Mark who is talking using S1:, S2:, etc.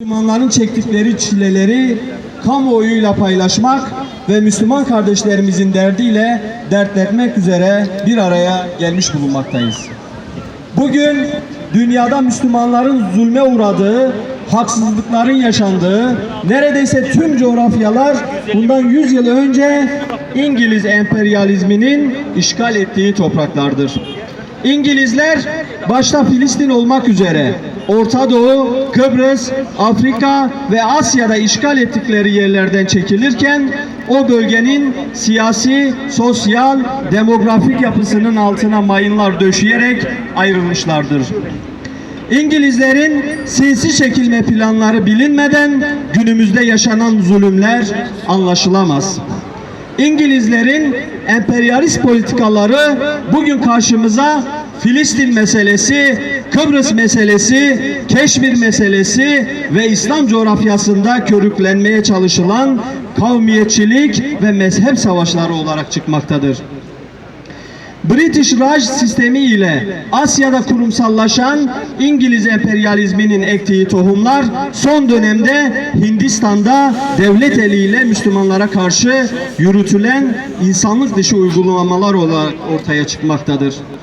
S1: Müslümanların çektikleri çileleri kamuoyuyla paylaşmak ve Müslüman kardeşlerimizin derdiyle dertletmek üzere bir araya gelmiş bulunmaktayız. Bugün dünyada Müslümanların zulme uğradığı, haksızlıkların yaşandığı, neredeyse tüm coğrafyalar bundan 100 yıl önce İngiliz emperyalizminin işgal ettiği topraklardır. İngilizler başta Filistin olmak üzere Orta Doğu, Kıbrıs, Afrika ve Asya'da işgal ettikleri yerlerden çekilirken o bölgenin siyasi, sosyal, demografik yapısının altına mayınlar döşeyerek ayrılmışlardır. İngilizlerin sinsi çekilme planları bilinmeden günümüzde yaşanan zulümler anlaşılamaz. İngilizlerin emperyalist politikaları bugün karşımıza Filistin meselesi, Kıbrıs meselesi, Keşmir meselesi ve İslam coğrafyasında körüklenmeye çalışılan kavmiyetçilik ve mezhep savaşları olarak çıkmaktadır. British Raj sistemi ile Asya'da kurumsallaşan İngiliz emperyalizminin ektiği tohumlar son dönemde Hindistan'da devlet eliyle Müslümanlara karşı yürütülen insanlık dışı uygulamalar olarak ortaya çıkmaktadır.